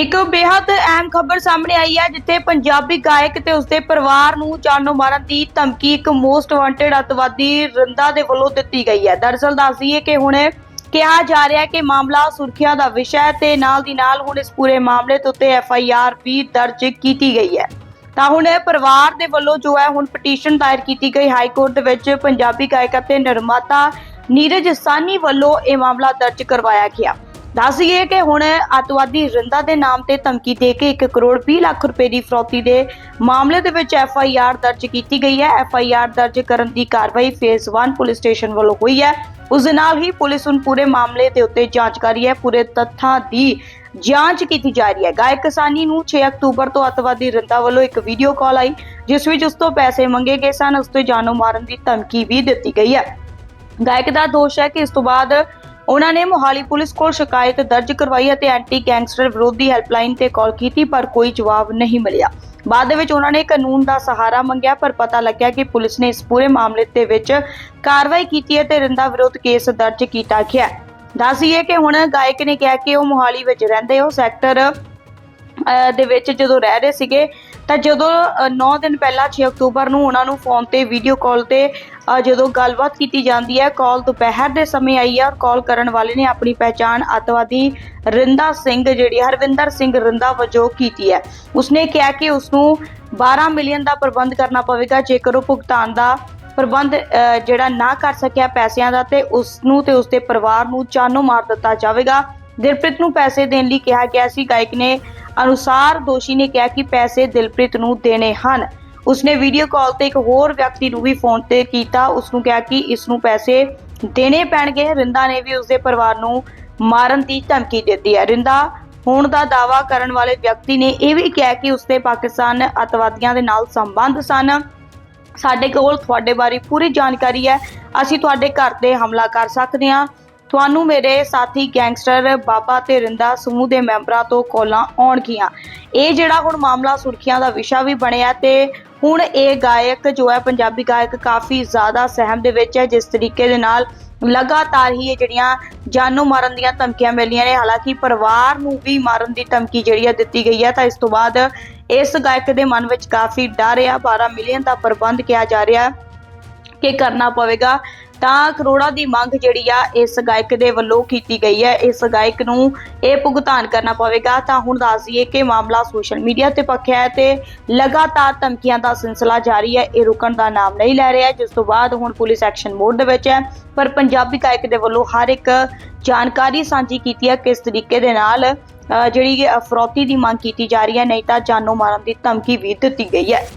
ਇੱਕ ਬੇहद ਅਹਿਮ ਖਬਰ ਸਾਹਮਣੇ ਆਈ ਹੈ, ਜਿੱਥੇ ਪੰਜਾਬੀ ਗਾਇਕ ਤੇ ਉਸਦੇ ਪਰਿਵਾਰ ਨੂੰ ਜਾਨੋਂ ਮਾਰਨ ਦੀ ਧਮਕੀ ਇੱਕ ਮੋਸਟ ਵਾਂਟਡ ਅਤਵਾਦੀ ਰੰਦਾ ਦੇ ਵੱਲੋਂ ਦਿੱਤੀ ਗਈ ਹੈ। ਦਰਅਸਲ ਦੱਸਦੀਏ ਕਿ ਹੁਣ ਕਿਹਾ ਜਾ ਰਿਹਾ ਹੈ ਕਿ ਮਾਮਲਾ ਸੁਰੱਖਿਆ ਦਾ ਵਿਸ਼ਾ ਹੈ ਤੇ ਨਾਲ ਦੀ ਨਾਲ ਹੁਣ ਇਸ ਪੂਰੇ ਮਾਮਲੇ ਦੇ ਉੱਤੇ ਐਫ ਆਈ ਆਰ ਵੀ ਦਰਜ ਕੀਤੀ ਗਈ ਹੈ। ਤਾਂ ਹੁਣ ਪਰਿਵਾਰ ਦੇ ਵੱਲੋਂ ਜੋ ਹੈ, ਹੁਣ ਪਟੀਸ਼ਨ ਦਾਇਰ ਕੀਤੀ ਗਈ ਹਾਈ ਕੋਰਟ ਦੇ ਵਿੱਚ। ਪੰਜਾਬੀ ਗਾਇਕ ਅਤੇ ਨਿਰਮਾਤਾ ਨੀਰਜ ਸਾਨੀ ਵੱਲੋਂ ਇਹ ਮਾਮਲਾ ਦਰਜ ਕਰਵਾਇਆ ਗਿਆ। ਦੱਸੀਏ ਕਿ ਹੁਣ ਅਤਵਾਦੀ ਰਿੰਦਾ ਦੇ ਨਾਮ ਤੇ ਧਮਕੀ ਦੇ ਕੇ 1 ਕਰੋੜ 20 ਲੱਖ ਰੁਪਏ ਦੀ ਫਰੌਤੀ ਦੇ ਮਾਮਲੇ ਦੇ ਵਿੱਚ ਐਫ ਆਈ ਆਰ ਦਰਜ ਕੀਤੀ ਗਈ ਹੈ। ਐਫ ਆਈ ਆਰ ਦਰਜ ਕਰਨ ਦੀ ਕਾਰਵਾਈ ਫੇਜ਼ 1 ਪੁਲਿਸ ਸਟੇਸ਼ਨ ਵੱਲੋਂ ਹੋਈ ਹੈ। ਉਸ ਦੇ ਨਾਲ ਹੀ ਪੁਲਿਸ ਹੁਣ ਪੂਰੇ ਮਾਮਲੇ ਦੇ ਉੱਤੇ ਜਾਂਚ ਕਰ ਰਹੀ ਹੈ। ਪੂਰੇ ਤੱਥਾਂ ਦੀ ਜਾਂਚ ਕੀਤੀ ਜਾ ਰਹੀ ਹੈ। ਗਾਇਕ ਕਿਸਾਨੀ ਨੂੰ 6 ਅਕਤੂਬਰ ਤੋਂ ਅਤਵਾਦੀ ਰਿੰਦਾ ਵੱਲੋਂ ਇੱਕ ਵੀਡੀਓ ਕਾਲ ਆਈ, ਜਿਸ ਵਿੱਚ ਉਸ ਤੋਂ ਪੈਸੇ ਮੰਗੇ ਗਏ ਸਨ। ਉਸ ਤੋਂ ਜਾਨੋਂ ਮਾਰਨ ਦੀ ਧਮਕੀ ਵੀ ਦਿੱਤੀ ਗਈ ਹੈ। ਗਾਇਕ ਦਾ ਦੋਸ਼ ਹੈ ਕਿ ਇਸ ਤੋਂ ਬਾਅਦ ਉਹਨਾਂ ਨੇ ਮੋਹਾਲੀ ਪੁਲਿਸ ਕੋਲ ਸ਼ਿਕਾਇਤ ਦਰਜ ਕਰਵਾਈ ਅਤੇ ਐਂਟੀ ਗੈਂਗਸਟਰ ਵਿਰੋਧੀ ਹੈਲਪਲਾਈਨ ਤੇ ਕਾਲ ਕੀਤੀ, ਪਰ ਕੋਈ ਜਵਾਬ ਨਹੀਂ ਮਿਲਿਆ। ਬਾਅਦ ਦੇ ਵਿੱਚ ਉਹਨਾਂ ਨੇ ਕਾਨੂੰਨ ਦਾ ਸਹਾਰਾ ਮੰਗਿਆ, ਪਰ ਪਤਾ ਲੱਗਿਆ ਕਿ ਪੁਲਿਸ ਨੇ ਇਸ ਪੂਰੇ ਮਾਮਲੇ ਦੇ ਵਿੱਚ ਕਾਰਵਾਈ ਕੀਤੀ ਹੈ ਤੇ ਰਿੰਦਾ ਵਿਰੋਧ ਕੇਸ ਦਰਜ ਕੀਤਾ ਗਿਆ। ਹੈ ਕਿ ਹੁਣ ਗਾਇਕ ਨੇ ਕਿਹਾ ਕਿ ਉਹ ਮੋਹਾਲੀ ਵਿੱਚ ਰਹਿੰਦੇ ਹੋ ਸੈਕਟਰ ਦੇ ਵਿੱਚ ਜਦੋਂ ਰਹਿ ਰਹੇ ਸੀਗੇ ਤਾਂ ਜਦੋਂ 9 ਦਿਨ ਪਹਿਲਾਂ 6 ਅਕਤੂਬਰ ਨੂੰ ਉਹਨਾਂ ਨੂੰ ਫੋਨ ਤੇ ਵੀਡੀਓ ਕਾਲ ਤੇ ਜਦੋਂ ਗੱਲਬਾਤ ਕੀਤੀ ਜਾਂਦੀ ਹੈ ਕਾਲ ਦੁਪਹਿਰ ਦੇ ਸਮੇਂ ਆਈ ਹੈ ਔਰ ਕਾਲ ਕਰਨ ਵਾਲੇ ਨੇ ਆਪਣੀ ਪਹਿਚਾਣ ਅਤਵਾਦੀ ਰਿੰਦਾ ਸਿੰਘ ਜਿਹੜੀ ਹਰਵਿੰਦਰ ਸਿੰਘ ਰਿੰਦਾ ਵਜੋਂ ਕੀਤੀ ਹੈ। ਉਸਨੇ ਕਿਹਾ ਕਿ ਉਸ ਨੂੰ 12 ਮਿਲੀਅਨ ਦਾ ਪ੍ਰਬੰਧ ਕਰਨਾ ਪਵੇਗਾ ਜੇਕਰ ਉਹ ਭੁਗਤਾਨ ਦਾ ਪ੍ਰਬੰਧ ਅਹ, ਜਿਹੜਾ ਨਾ ਕਰ ਸਕਿਆ ਪੈਸਿਆਂ ਦਾ ਤੇ ਉਸ ਨੂੰ ਤੇ ਉਸਦੇ ਪਰਿਵਾਰ ਨੂੰ ਚਾਨੋ ਮਾਰ ਦਿੱਤਾ ਜਾਵੇਗਾ। ਦਿਲਪ੍ਰੀਤ ਨੂੰ ਪੈਸੇ ਦੇਣ ਲਈ ਕਿਹਾ ਗਿਆ ਸੀ। ਗਾਇਕ ਨੇ ਅਨੁਸਾਰ ਦੋਸ਼ੀ ਨੇ ਕਿਹਾ ਕਿ ਪੈਸੇ ਦਿਲਪ੍ਰੀਤ ਨੂੰ ਦੇਣੇ ਹਨ। ਉਸਨੇ ਵੀਡੀਓ ਕਾਲ ਤੇ ਇੱਕ ਹੋਰ ਵਿਅਕਤੀ ਨੂੰ ਵੀ ਫੋਨ ਤੇ ਕੀਤਾ। ਉਸ ਨੂੰ ਕਿਹਾ ਕਿ ਇਸ ਨੂੰ ਪੈਸੇ ਦੇਣੇ ਪੈਣਗੇ। ਰਿੰਦਾ ਨੇ ਵੀ ਉਸਦੇ ਪਰਿਵਾਰ ਨੂੰ ਮਾਰਨ ਦੀ ਧਮਕੀ ਦਿੱਤੀ ਹੈ। ਰਿੰਦਾ ਹੋਣ ਦਾ ਦਾਵਾ ਕਰਨ ਵਾਲੇ ਵਿਅਕਤੀ ਨੇ ਇਹ ਵੀ ਕਿਹਾ ਕਿ ਉਸਦੇ ਪਾਕਿਸਤਾਨ ਅਤਵਾਦੀਆਂ ਦੇ ਨਾਲ ਸੰਬੰਧ ਸਨ। ਸਾਡੇ ਕੋਲ ਤੁਹਾਡੇ ਬਾਰੇ ਪੂਰੀ ਜਾਣਕਾਰੀ ਹੈ। ਅਸੀਂ ਤੁਹਾਡੇ ਘਰ ਤੇ ਹਮਲਾ ਕਰ ਸਕਦੇ ਹਾਂ। ਤੁਹਾਨੂੰ ਮੇਰੇ ਸਾਥੀ ਗੈਂਗਸਟਰ ਬਾਬਾ ਤੇ ਰਿੰਦਾ ਸਮੂਹ ਦੇ ਮੈਂਬਰਾਂ ਤੋਂ ਕੋਲਾਂ ਆਉਣਗੀਆਂ। ਇਹ ਜਿਹੜਾ ਹੁਣ ਮਾਮਲਾ ਸੁਰਖੀਆਂ ਦਾ ਵਿਸ਼ਾ ਵੀ ਬਣਿਆ ਤੇ ਹੁਣ ਇਹ ਗਾਇਕ ਜੋ ਹੈ, ਪੰਜਾਬੀ ਗਾਇਕ ਕਾਫੀ ਜ਼ਿਆਦਾ ਸਹਿਮ ਦੇ ਵਿੱਚ ਹੈ, ਜਿਸ ਤਰੀਕੇ ਦੇ ਨਾਲ ਲਗਾਤਾਰ ਹੀ ਇਹ ਜਿਹੜੀਆਂ ਜਾਨੋਂ ਮਾਰਨ ਦੀਆਂ ਧਮਕੀਆਂ ਮਿਲੀਆਂ ਨੇ। ਹਾਲਾਂਕਿ ਪਰਿਵਾਰ ਨੂੰ ਵੀ ਮਾਰਨ ਦੀ ਧਮਕੀ ਜਿਹੜੀ ਹੈ ਦਿੱਤੀ ਗਈ ਹੈ, ਤਾਂ ਇਸ ਤੋਂ ਬਾਅਦ ਇਸ ਗਾਇਕ ਦੇ ਮਨ ਵਿੱਚ ਕਾਫੀ ਡਰ ਆ। 12 ਮਿਲੀਅਨ ਦਾ ਪ੍ਰਬੰਧ ਕਿਹਾ ਜਾ ਰਿਹਾ ਕਿ ਕਰਨਾ ਪਵੇਗਾ। ਤਾਂ ਕਰੋੜਾਂ ਦੀ ਮੰਗ ਜਿਹੜੀ ਆ ਇਸ ਗਾਇਕ ਦੇ ਵੱਲੋਂ ਕੀਤੀ ਗਈ ਹੈ। ਇਸ ਗਾਇਕ ਨੂੰ ਇਹ ਭੁਗਤਾਨ ਕਰਨਾ ਪਵੇਗਾ। ਤਾਂ ਹੁਣ ਦੱਸ ਦਈਏ ਕਿ ਮਾਮਲਾ ਸੋਸ਼ਲ ਮੀਡੀਆ ਤੇ ਪੱਖਿਆ ਹੈ ਤੇ ਲਗਾਤਾਰ ਧਮਕੀਆਂ ਦਾ ਸਿਲਸਿਲਾ ਜਾਰੀ ਹੈ। ਇਹ ਰੁਕਣ ਦਾ ਨਾਮ ਨਹੀਂ ਲੈ ਰਿਹਾ। ਜਿਸ ਤੋਂ ਬਾਅਦ ਹੁਣ ਪੁਲਿਸ ਐਕਸ਼ਨ ਮੋਡ ਦੇ ਵਿੱਚ ਹੈ। ਪਰ ਪੰਜਾਬੀ ਗਾਇਕ ਦੇ ਵੱਲੋਂ ਹਰ ਇੱਕ ਜਾਣਕਾਰੀ ਸਾਂਝੀ ਕੀਤੀ ਹੈ। ਕਿਸ ਤਰੀਕੇ ਦੇ ਨਾਲ ਅਹ ਜਿਹੜੀ ਅਫਰੋਤੀ ਦੀ ਮੰਗ ਕੀਤੀ ਜਾ ਰਹੀ ਹੈ। ਨਹੀਂ ਤਾਂ ਜਾਨੋਂ ਮਾਰਨ ਦੀ ਧਮਕੀ ਵੀ ਦਿੱਤੀ ਗਈ ਹੈ।